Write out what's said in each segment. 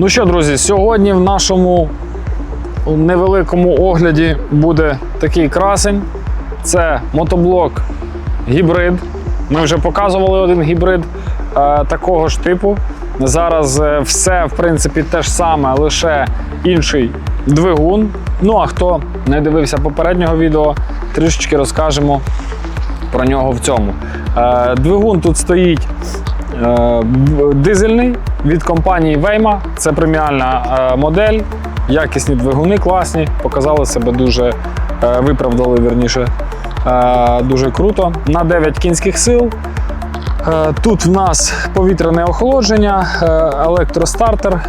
Ну що, друзі, сьогодні в нашому невеликому огляді буде такий красень. Це мотоблок гібрид. Ми вже показували один гібрид е, такого ж типу. Зараз е, все, в принципі, те ж саме, лише інший двигун. Ну а хто не дивився попереднього відео, трішечки розкажемо про нього в цьому. Е, двигун тут стоїть дизельний від компанії Вейма. Це преміальна е, модель. Якісні двигуни класні, показали себе дуже, е, виправдали вірніше, е, дуже круто. На 9 кінських сил. Е, Тут в нас повітряне охолодження, е, електростартер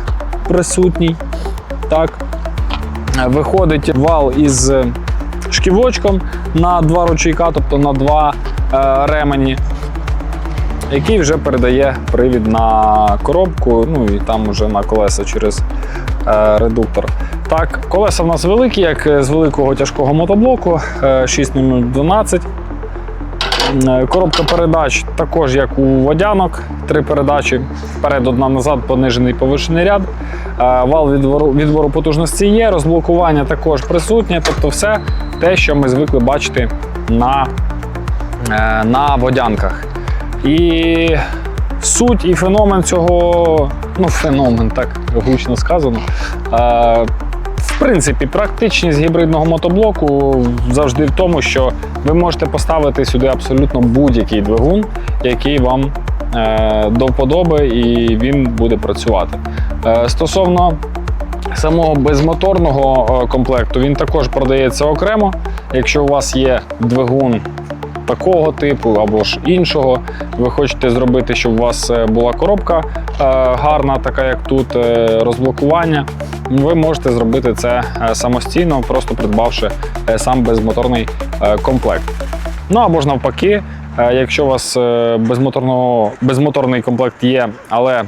присутній. Так. Е, Виходить вал із е, шківочком на два ручейка, тобто на два е, ремені, який вже передає привід на коробку, ну і там вже на колеса через е, редуктор. Так, колеса в нас великі, як е, з великого тяжкого мотоблоку е, 6012. Е, Коробка передач також як у водянок, три передачі вперед, одна назад, понижений повишений ряд. Вал відвору, відвору потужності є, розблокування також присутнє, тобто все те, що ми звикли бачити на, на водянках. І суть і феномен цього, ну, феномен, так гучно сказано. Е, в принципі, практичність гібридного мотоблоку завжди в тому, що ви можете поставити сюди абсолютно будь-який двигун, який вам е, до вподоби, і він буде працювати. Е, стосовно самого безмоторного е, комплекту, він також продається окремо. Якщо у вас є двигун такого типу або ж іншого, ви хочете зробити, щоб у вас е, була коробка е, гарна, така як тут, е, розблокування. Ви можете зробити це самостійно, просто придбавши сам безмоторний комплект. Ну або ж навпаки, якщо у вас безмоторний комплект є, але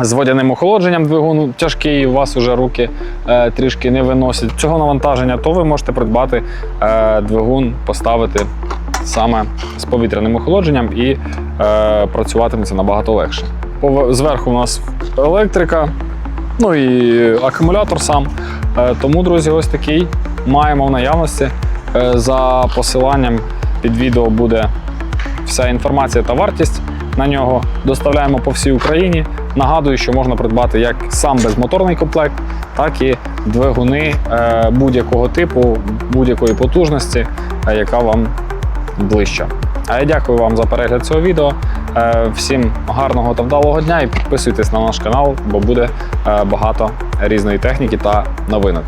з водяним охолодженням двигун тяжкий, у вас вже руки е, трішки не виносять цього навантаження, то ви можете придбати е, двигун, поставити саме з повітряним охолодженням і е, працюватиметься набагато легше. Зверху у нас електрика, ну і акумулятор сам. Е, Тому, друзі, ось такий маємо в наявності. Е, За посиланням під відео буде вся інформація та вартість на нього. Доставляємо по всій Україні. Нагадую, що можна придбати як сам безмоторний комплект, так і двигуни е, будь-якого типу, будь-якої потужності, е, яка вам ближча. А я дякую вам за перегляд цього відео. Е, Всім гарного та вдалого дня і підписуйтесь на наш канал, бо буде е, багато різної техніки та новинок.